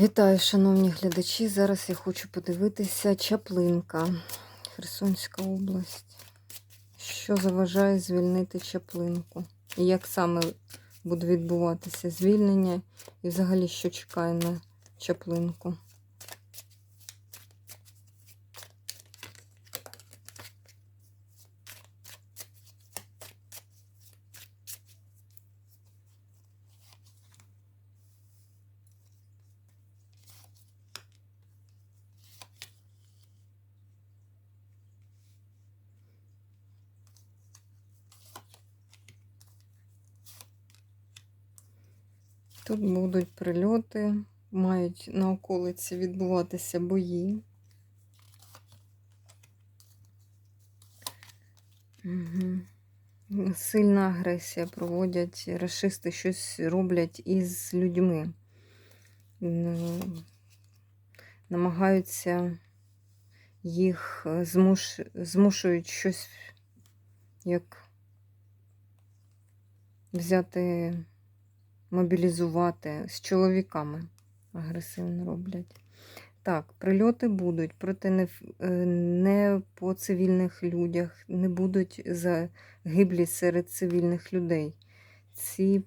Вітаю, шановні глядачі. Зараз я хочу подивитися Чаплинка, Херсонська область. Що заважає звільнити Чаплинку? І як саме буде відбуватися звільнення? І взагалі, що чекає на Чаплинку? Тут будуть прильоти, мають на околиці відбуватися бої. Угу. Сильна агресія проводять, расисти щось роблять із людьми. Намагаються їх е, змуш... змушують щось як взяти мобілізувати з чоловіками агресивно роблять. Так, прильоти будуть, проте не, е, не по цивільних людях, не будуть загиблі серед цивільних людей. Ці,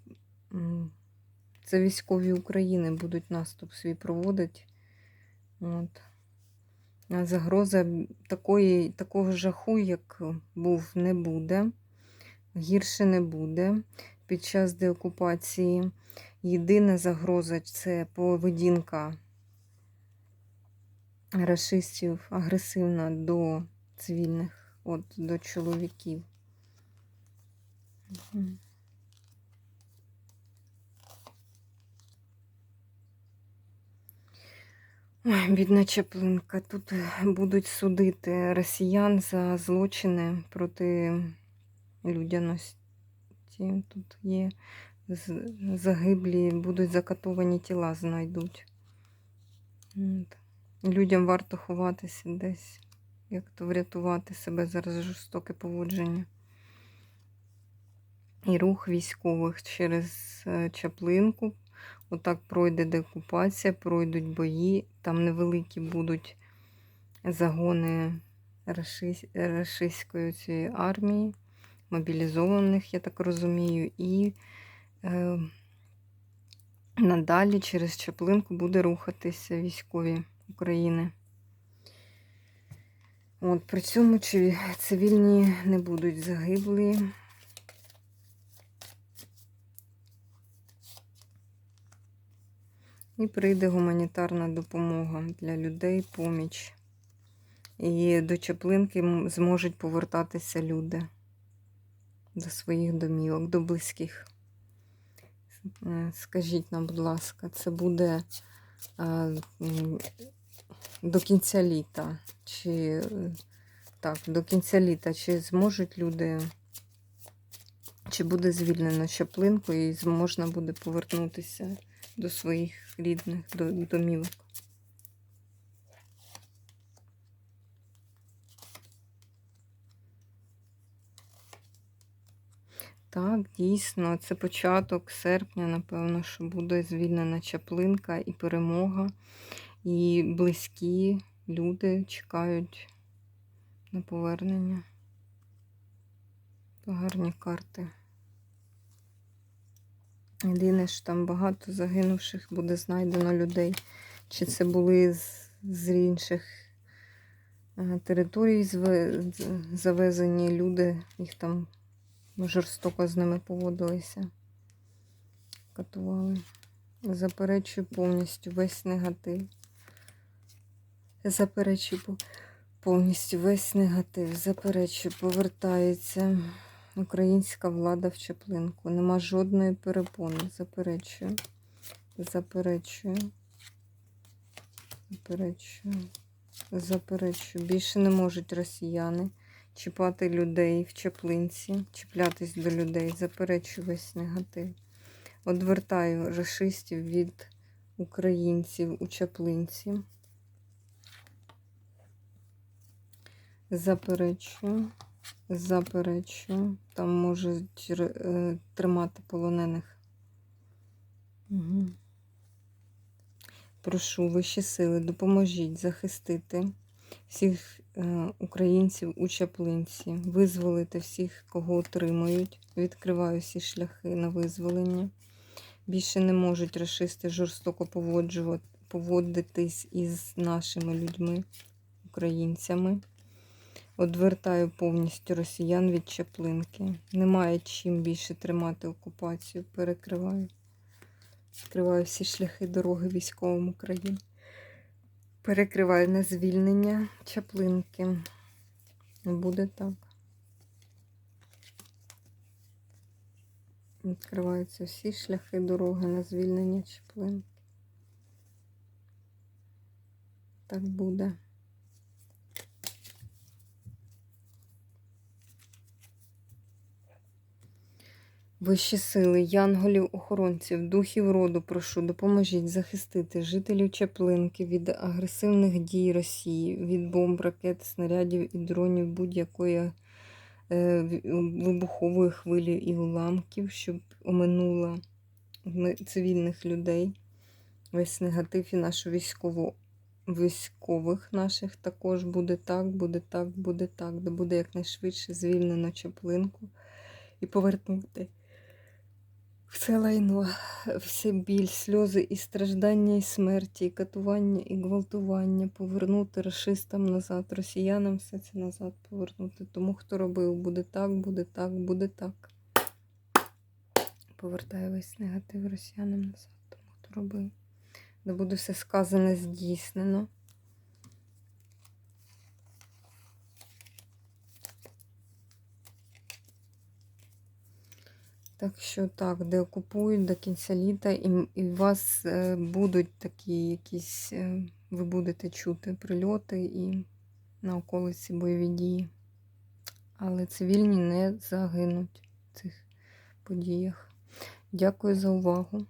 це військові України будуть наступ свій проводити. От. Загроза такої, такого жаху, як був, не буде. Гірше не буде під час деокупації. Єдина загроза це поведінка расистів агресивна до цивільних, от, до чоловіків. Ой, бідна Чаплинка. Тут будуть судити росіян за злочини проти людяності. Тут є загиблі, будуть закатовані тіла, знайдуть. Людям варто ховатися десь, як то врятувати себе зараз жорстоке поводження. І рух військових через е, Чаплинку. Отак пройде деокупація, пройдуть бої. Там невеликі будуть загони рашис- рашистської цієї армії, мобілізованих, я так розумію, і е, надалі через Чаплинку буде рухатися військові України. От, при цьому цивільні не будуть загиблі. І прийде гуманітарна допомога для людей, поміч. І до Чаплинки зможуть повертатися люди до своїх домівок, до близьких. Е, Скажіть нам, будь ласка, це буде е, до кінця літа? Чи е, так, до кінця літа, чи зможуть люди, чи буде звільнено Чаплинку і можна буде повернутися до своїх рідних до- домівок? Так, дійсно, це початок серпня, напевно, що буде звільнена Чаплинка і перемога. І близькі люди чекають на повернення. Гарні карти. Єдине, що там багато загинувших буде знайдено людей. Чи це були з, з інших е, територій завезені люди, їх там жорстоко з ними поводилися, катували. Заперечую повністю весь негатив. Заперечую повністю весь негатив. Заперечую, повертається українська влада в Чаплинку. Нема жодної перепони. Заперечую. Заперечую. Заперечую. Заперечую. Більше не можуть росіяни чіпати людей в Чаплинці, чіплятись до людей. Заперечую весь негатив. Одвертаю рашистів від українців у Чаплинці. Заперечую. Заперечую. Там можуть е, тримати полонених. Угу. прошу вищі сили, допоможіть захистити всіх українців у Чаплинці, визволити всіх, кого отримують. Відкриваю всі шляхи на визволення. Більше не можуть расисти жорстоко поводитись із нашими людьми, українцями. Одвертаю повністю росіян від Чаплинки. Немає чим більше тримати окупацію. Перекриваю. Відкриваю всі шляхи дороги військовим України. Перекриваю на звільнення Чаплинки. Буде так. Відкриваються всі шляхи дороги на звільнення Чаплинки. Так буде. Вищі сили, янголів, охоронців, духів роду, прошу, допоможіть захистити жителів Чаплинки від агресивних дій Росії, від бомб, ракет, снарядів і дронів будь-якої е, вибухової хвилі і уламків, щоб оминула цивільних людей. Весь негатив і нашу військову військових наших також буде так, буде так, буде так, де буде якнайшвидше звільнено Чаплинку і повернути все лайно, все біль, сльози і страждання, і смерті, і катування, і гвалтування, повернути расистам назад, росіянам все це назад повернути. Тому, хто робив, буде так, буде так, буде так. Повертаю весь негатив росіянам назад, тому хто робив. Де буде все сказане, здійснено. Так що так, де окупують до кінця літа, і, і у вас е, будуть такі якісь, е, ви будете чути прильоти і на околиці бойові дії. Але цивільні не загинуть в цих подіях. Дякую за увагу.